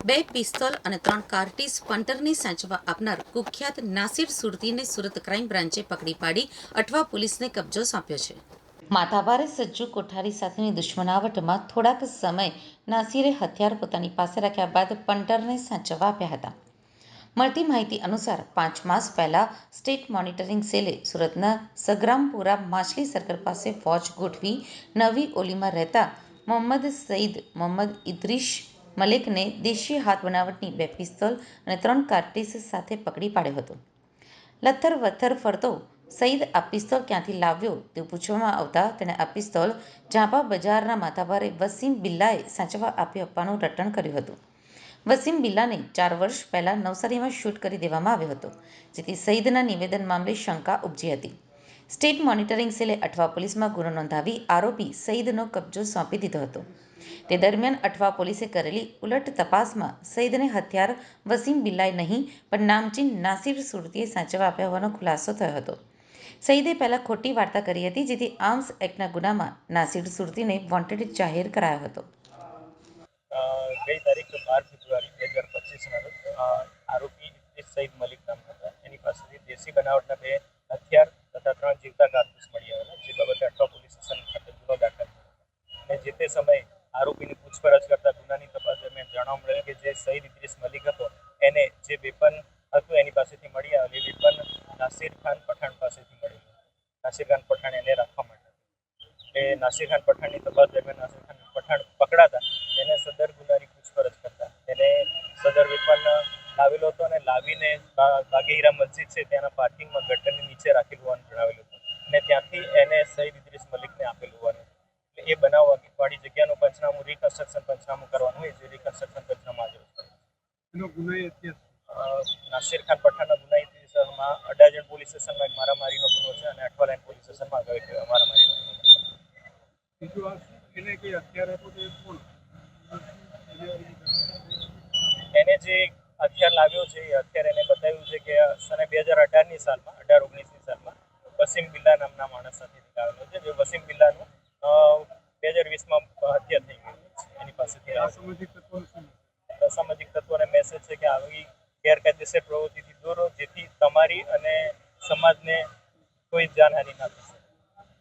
બે પિસ્તોલ અને ત્રણ કાર્ટીસ પંટરની સાચવા આપનાર કુખ્યાત નાસિર સુરતીને સુરત ક્રાઇમ બ્રાન્ચે પકડી પાડી, અઠવા પોલીસને કબજો સોંપ્યો છે. માથાભારે સજ્જુ કોઠારી સાથેની દુશ્મનાવટમાં થોડાક સમય નાસિરે હથિયાર પોતાની પાસે રાખ્યા બાદ પંટરને સાચવવા આપ્યા હતા. મળતી માહિતી અનુસાર, પાંચ માસ પહેલા સ્ટેટ મોનિટરિંગ સેલે સુરતના સગ્રામપુરા માછલી સર્કલ પાસે વોચ ગોઠવી નવી ઓલીમાં રહેતા મોહમ્મદ સઈદ, મોહમ્મદ ઇદ્રીશ મલેકને દેશી હાથ બનાવટની બે પિસ્તોલ અને ત્રણ કાર્ટીસ સાથે પકડી પાડ્યો હતો. લથ્થર વથ્થર ફરતો સઈદ આ પિસ્તોલ ક્યાંથી લાવ્યો તે પૂછવામાં આવતા તેણે આ પિસ્તોલ ઝાંપા બજારના માથાભારે વસીમ બિલ્લાએ સાચવવા આપી આપવાનું રટણ કર્યું હતું. વસીમ બિલ્લાને ચાર વર્ષ પહેલા નવસારીમાં શૂટ કરી દેવામાં આવ્યો હતો, જેથી સઈદના નિવેદન મામલે શંકા ઉપજી હતી. સ્ટેટ મોનિટરિંગ સેલે અઠવા પોલીસમાં ગુનો નોંધાવી આરોપી સઈદનો કબજો સોંપી દીધો હતો. તે દરમિયાન અઠવા પોલીસે કરેલી ઉલટ તપાસમાં સઈદને હથિયાર વસીમ બિલ્લાએ નહીં, પણ નામચીન નાસિર સુરતીએ સાચવવા આપ્યા હોવાનો ખુલાસો થયો હતો. સઈદે પહેલાં ખોટી વાર્તા કરી હતી, જેથી આર્મ્સ એક્ટના ગુનામાં નાસિર સુરતીને વોન્ટેડ જાહેર કરાયો હતો. ગઈ તારીખ બાર ફેબ્રુઆરી બે હજાર પચીસના રોજ આરોપી સઈદ મલિક નામ હતા. એની પાસેથી દેશી બનાવટના બે હથિયાર તથા ત્રણ જીવતા કારતૂસ મળી આવેલા જે બાબતે અઠવા પોલીસ સ્ટેશન ખાતે ગુનો દાખલ અને જે તે સમયે આરોપીની પૂછપરછ કરતા ગુનાની તપાસ દરમિયાન જાણવા મળેલ કે જે સઈદ ઇદ્રીસ મલિક હતો, એને જે વેપન હતું એની પાસેથી મળી આવેલ એ વેપન નાસિર ખાન પઠાણ પાસેથી મળેલું નાસિર ખાન પઠાણ એને રાખવા માટે એટલે નાસિર ખાન પઠાણની તપાસ દરમિયાન નાસિર ખાન પઠાણ પકડાતા એને સદર ગુનાની બાગેહીરા મસ્જિદ છે ત્યાંના પાર્કિંગમાં ગટરની નીચે રાખેલું હોવાનું જણાવેલું હતું. અને ત્યાંથી એને સઈદ ઇદ્રીસ મલિકને આપેલું હોવાનું એટલે એ બનાવ વાળી જગ્યાનું પંચનામું રિકન્સ્ટ્રક્શન પંચનામું કરવાનું હોય જે રિકન્સ્ટ્રક્શન પંચનામું આજે એનો નાસિર ખાન પઠાણના ગુનાહિત વિસ્તારમાં અડાજણ પોલીસ સ્ટેશનમાં એક મારામારીનો ગુનો છે અને અઠવાલાઈન પોલીસ સ્ટેશનમાં આગળ એક મારામારીનો ગુનો છે. બીજું આ એને કંઈ હથિયાર તો કોણ? એને જે હથિયાર લાવ્યો છે એ હથિયાર એને બતાવ્યું છે કે સને બે હજાર અઢારની સાલમાં અઢાર ઓગણીસની સાલમાં વસીમ બિલ્લા નામના માણસ સાથે નીકળેલો છે જે વસીમ બિલ્લાનું બે હજાર વીસમાં હત્યા થઈ ગઈ છે એની પાસેથી અસામાજિક તત્વોને મેસેજ છે કે આવી ગેરકાયદેસર પ્રવૃત્તિથી દૂર જેથી તમારી અને સમાજને કોઈ જાનહાનિ ના થઈ શકે